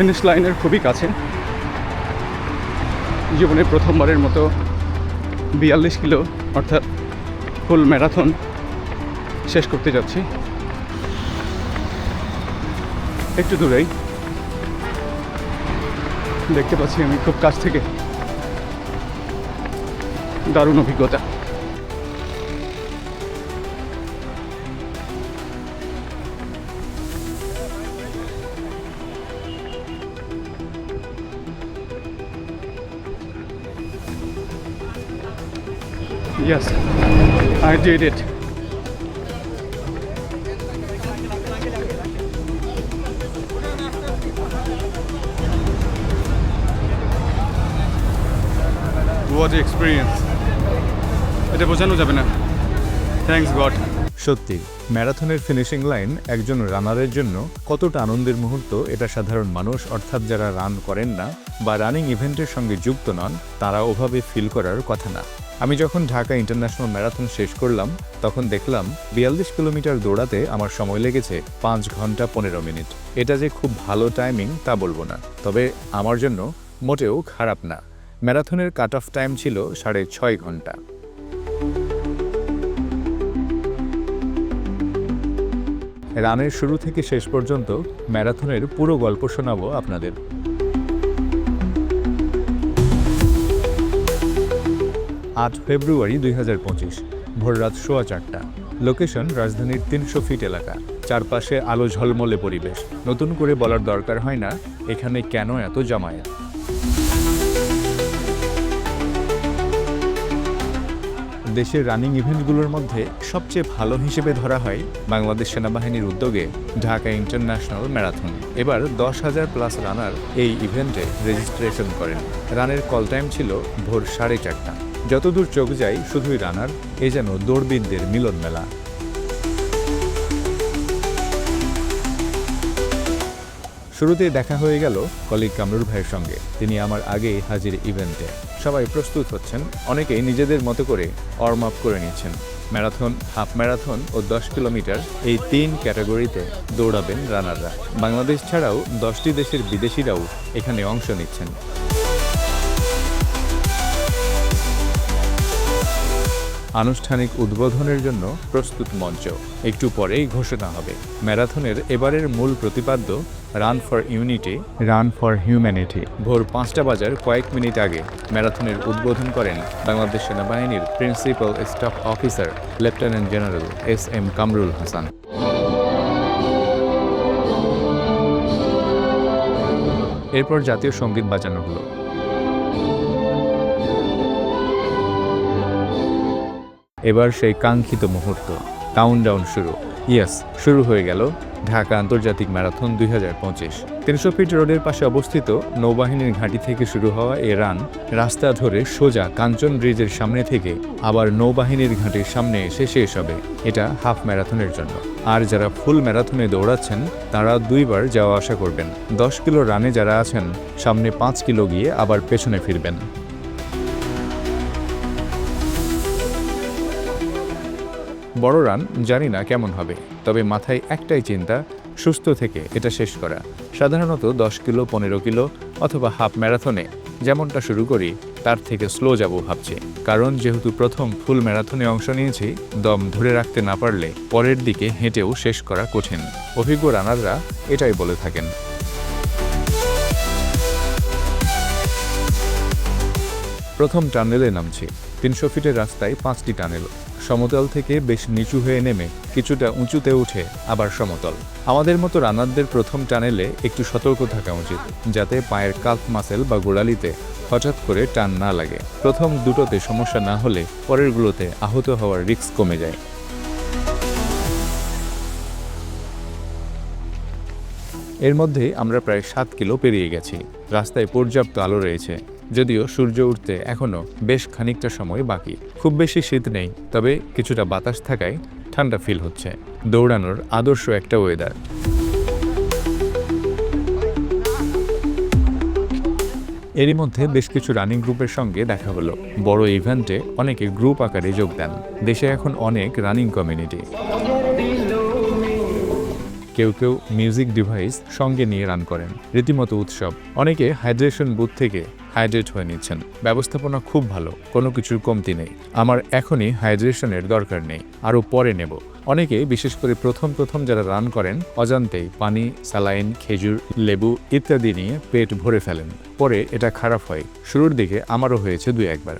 Finish লাইনের খুবই কাছে। জীবনে প্রথমবারের মতো বিয়াল্লিশ কিলো, অর্থাৎ ফুল ম্যারাথন শেষ করতে যাচ্ছি। একটু দূরেই। দেখতে পাচ্ছি আমি খুব কাছ থেকে। দারুণ অভিজ্ঞতা। Yes, I did it. What experience? এটা বোঝানো যাবে না থ্যাঙ্কস গড সত্যি ম্যারাথনের ফিনিশিং লাইন একজন রানারের জন্য কতটা আনন্দের মুহূর্ত এটা সাধারণ মানুষ অর্থাৎ যারা রান করেন না বা রানিং ইভেন্টের সঙ্গে যুক্ত নন তারা ওভাবে ফিল করার কথা না আমি যখন ঢাকা ইন্টারন্যাশনাল ম্যারাথন শেষ করলাম, তখন দেখলাম বিয়াল্লিশ কিলোমিটার দৌড়াতে আমার সময় লেগেছে পাঁচ ঘণ্টা পনেরো মিনিট। এটা যে খুব ভালো টাইমিং তা বলব না, তবে আমার জন্য মোটেও খারাপ না। ম্যারাথনের কাট অফ টাইম ছিল সাড়ে ছয় ঘণ্টা। রানের শুরু থেকে শেষ পর্যন্ত ম্যারাথনের পুরো গল্প শোনাবো আপনাদের। আট ফেব্রুয়ারি দুই হাজার পঁচিশ, ভোররাত সোয়া চারটা। লোকেশন রাজধানীর তিনশো ফিট এলাকা। চারপাশে আলো ঝলমলে পরিবেশ। নতুন করে বলার দরকার হয় না, এখানে কেন এত জামায়াত? দেশের রানিং ইভেন্টগুলোর মধ্যে সবচেয়ে ভালো হিসেবে ধরা হয় বাংলাদেশ সেনাবাহিনীর উদ্যোগে ঢাকা ইন্টারন্যাশনাল ম্যারাথন এবার দশ হাজার প্লাস রানার এই ইভেন্টে রেজিস্ট্রেশন করেন। রানের কল টাইম ছিল ভোর সাড়ে চারটা। যতদূর চোখ যায়, শুধুই রানার, এ যেন দৌড়বিদদের মিলন মেলা। শুরুতে দেখা হয়ে গেল কলিগ কামরুল ভাইয়ের সঙ্গে। তিনি আমার আগেই হাজির ইভেন্টে। সবাই প্রস্তুত হচ্ছেন। অনেকেই নিজেদের মতো করে ওয়ার্ম আপ করে নিচ্ছেন। ম্যারাথন, হাফ ম্যারাথন ও দশ কিলোমিটার এই তিন ক্যাটাগরিতে দৌড়াবেন রানাররা। বাংলাদেশ ছাড়াও দশটি দেশের বিদেশিরাও এখানে অংশ নিচ্ছেন। আনুষ্ঠানিক উদ্বোধনের জন্য প্রস্তুত মঞ্চ। একটু পরেই ঘোষণা হবে। ম্যারাথনের এবারের মূল প্রতিপাদ্য run for unity run for humanity. ভোর পাঁচটা বাজার কয়েক মিনিট আগে ম্যারাথনের উদ্বোধন করেন বাংলাদেশ সেনাবাহিনীর principal staff officer lieutenant general S M Kamrul Hasan. এরপর জাতীয় সংগীত বাজানো হলো। এবার সেই কাঙ্ক্ষিত মুহূর্ত। কাউন্টডাউন শুরু। ইয়েস শুরু হয়ে গেল ঢাকা আন্তর্জাতিক ম্যারাথন দুই হাজার পঁচিশ। তিনশো ফিট রোডের পাশে অবস্থিত নৌবাহিনীর ঘাঁটি থেকে শুরু হওয়া এ রান রাস্তা ধরে সোজা কাঞ্চন ব্রিজের সামনে থেকে আবার নৌবাহিনীর ঘাঁটির সামনে এসে শেষ হবে। এটা হাফ ম্যারাথনের জন্য। আর যারা ফুল ম্যারাথনে দৌড়াচ্ছেন, তারা দুইবার যাওয়া আসা করবেন। দশ কিলো রানে যারা আছেন, সামনে পাঁচ কিলো গিয়ে আবার পেছনে ফিরবেন। বড় রান, জানি না কেমন হবে, তবে মাথায় একটাই চিন্তা, সুস্থ থেকে এটা শেষ করা। সাধারণত দশ কিলো, পনেরো কিলো অথবা হাফ ম্যারাথনে যেমনটা শুরু করি, তার থেকে স্লো যাব ভাবছি। কারণ যেহেতু প্রথম ফুল ম্যারাথনে অংশ নিয়েছি, দম ধরে রাখতে না পারলে পরের দিকে হেঁটেও শেষ করা কঠিন। অভিজ্ঞ রানাররা এটাই বলে থাকেন। প্রথম টানেলে নামছি। তিনশো ফিটের রাস্তায় পাঁচটি টানেল। সমতল থেকে বেশ নিচু হয়ে নেমে কিছুটা উঁচুতে উঠে আবার সমতল। আমাদের মতো রানারদের প্রথম টানেলে একটু সতর্ক থাকা উচিত, যাতে পায়ের কাল্ফ মাসেল বা গোড়ালিতে হঠাৎ করে টান না লাগে। প্রথম দুটোতে সমস্যা না হলে পরেরগুলোতে আহত হওয়ার রিস্ক কমে যায়। এর মধ্যে আমরা প্রায় সাত কিলো পেরিয়ে গেছি। রাস্তায় পর্যাপ্ত আলো রয়েছে। যদিও সূর্য উঠতে এখনও বেশ খানিকটা সময় বাকি। খুব বেশি শীত নেই, তবে কিছুটা বাতাস থাকায় ঠান্ডা ফিল হচ্ছে। দৌড়ানোর আদর্শ একটা ওয়েদার এরই মধ্যে বেশ কিছু রানিং গ্রুপের সঙ্গে দেখা হলো। বড় ইভেন্টে অনেকে গ্রুপ আকারে যোগ দেন। দেশে এখন অনেক রানিং কমিউনিটি কেউ কেউ মিউজিক ডিভাইস সঙ্গে নিয়ে রান করেন। রীতিমতো উৎসব। অনেকে হাইড্রেশন বুথ থেকে হাইড্রেট হয়ে নিচ্ছেন। ব্যবস্থাপনা খুব ভালো, কোনো কিছুর কমতি নেই। আমার এখনই হাইড্রেশনের দরকার নেই, আরও পরে নেব। অনেকে, বিশেষ করে প্রথম প্রথম যারা রান করেন, অজান্তেই পানি, স্যালাইন, খেজুর, লেবু ইত্যাদি নিয়ে পেট ভরে ফেলেন। পরে এটা খারাপ হয়। শুরুর দিকে আমারও হয়েছে দুই একবার।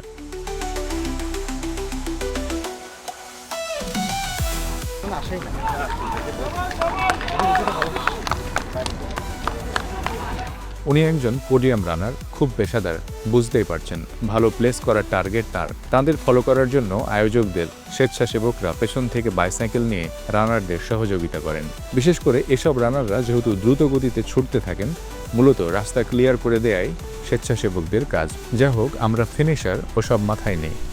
উনি একজন পোডিয়াম রানার, খুব পেশাদার, বুঝতেই পারছেন। ভালো প্লেস করার টার্গেট তার। তাদের ফলো করার জন্য আয়োজকদের স্বেচ্ছাসেবকরা পেছন থেকে বাইসাইকেল নিয়ে রানারদের সহযোগিতা করেন। বিশেষ করে এসব রানাররা যেহেতু দ্রুত গতিতে ছুটতে থাকেন, মূলত রাস্তা ক্লিয়ার করে দেয়াই স্বেচ্ছাসেবকদের কাজ। যা হোক, আমরা ফিনিশার ওসব মাথায় নেই।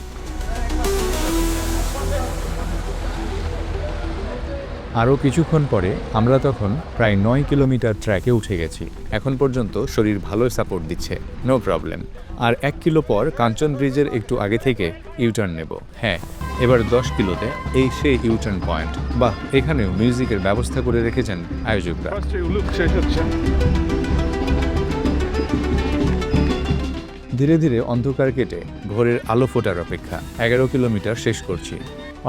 আরও কিছুক্ষণ পরে আমরা তখন প্রায় নয় কিলোমিটার ট্র্যাকে উঠে গেছি। এখন পর্যন্ত শরীর ভালো সাপোর্ট দিচ্ছে। No problem. আর এক কিলো পর কাঞ্চন ব্রিজের একটু আগে থেকে ইউটার্ন নেব। হ্যাঁ এবার দশ কিলোতে এই সেই ইউটার্ন পয়েন্ট। বাহ এখানেও মিউজিকের ব্যবস্থা করে রেখেছেন আয়োজকরা। ধীরে ধীরে অন্ধকার কেটে ভোরের আলো ফোটার অপেক্ষা। এগারো কিলোমিটার শেষ করছি।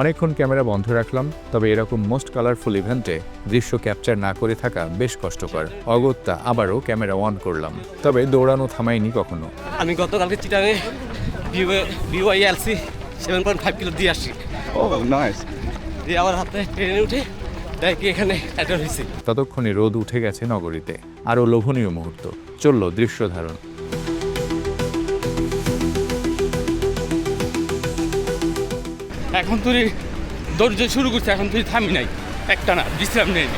অনেকক্ষণ ক্যামেরা বন্ধ রাখলাম তবে এরকম মোস্ট কালারফুল ইভেন্টে দৃশ্য ক্যাপচার না করে থাকা বেশ কষ্টকর। অগত্যা আবারও ক্যামেরা অন করলাম তবে দৌড়ানো থামাইনি কখনো। আমি গতকালকে চিটাঙে BYLC seven point five kilo দিয়ে আসছি। ও নাইস দিয়ে আবার হাতে ট্রেনে উঠে এখানে অ্যাটার হয়েছি। ততক্ষণে রোদ উঠে গেছে নগরীতে আরও লোভনীয় মুহূর্ত। চলল দৃশ্য ধারণ। এখন তুই দৌড় শুরু করছে, এখন তুই থামি নাই। একটা না, বিশ্রাম নেই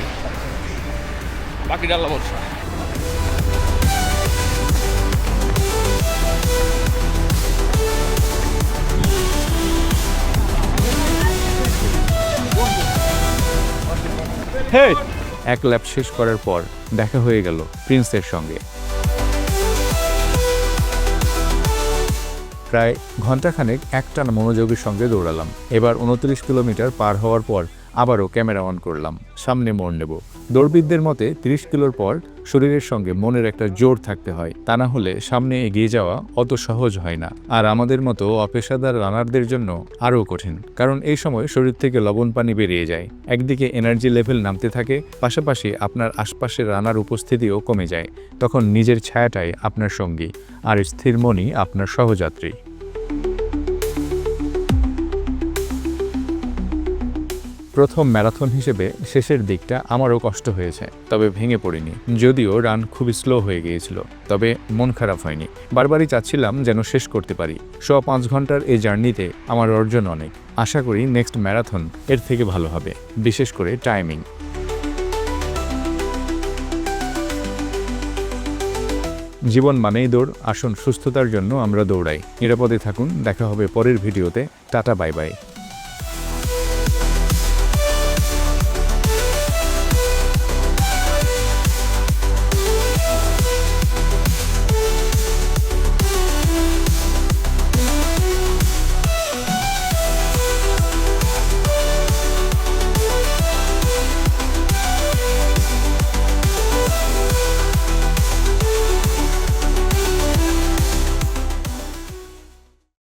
বাকিটা আল্লাহ বর্ষা এক ল্যাপ শেষ করার পর দেখা হয়ে গেল প্রিন্সের সঙ্গে। প্রায় ঘণ্টাখানেক একটানা মনোযোগের সঙ্গে দৌড়ালাম। এবার উনত্রিশ কিলোমিটার পার হওয়ার পর আবারও ক্যামেরা অন করলাম, সামনে মোড় নেব। দৌড়বিদদের মতে তিরিশ কিলোর পর শরীরের সঙ্গে মনের একটা জোর থাকতে হয়, তা না হলে সামনে এগিয়ে যাওয়া অত সহজ হয় না। আর আমাদের মতো অপেশাদার রানারদের জন্য আরও কঠিন, কারণ এই সময় শরীর থেকে লবণ পানি বেরিয়ে যায়। একদিকে এনার্জি লেভেল নামতে থাকে, পাশাপাশি আপনার আশপাশের রানার উপস্থিতিও কমে যায়, তখন নিজের ছায়াটাই আপনার সঙ্গী, আর স্থির মনই আপনার সহযাত্রী। প্রথম ম্যারাথন হিসেবে শেষের দিকটা আমারও কষ্ট হয়েছে, তবে ভেঙে পড়িনি। যদিও রান খুবই স্লো হয়ে গিয়েছিল, তবে মন খারাপ হয়নি। বারবারই চাচ্ছিলাম যেন শেষ করতে পারি। শ পাঁচ ঘণ্টার এই জার্নিতে আমার অর্জন অনেক। আশা করি নেক্সট ম্যারাথন এর থেকে ভালো হবে, বিশেষ করে টাইমিং। জীবন মানেই দৌড়, আসুন সুস্থতার জন্য আমরা দৌড়াই। নিরাপদে থাকুন, দেখা হবে পরের ভিডিওতে। Tata, bye bye.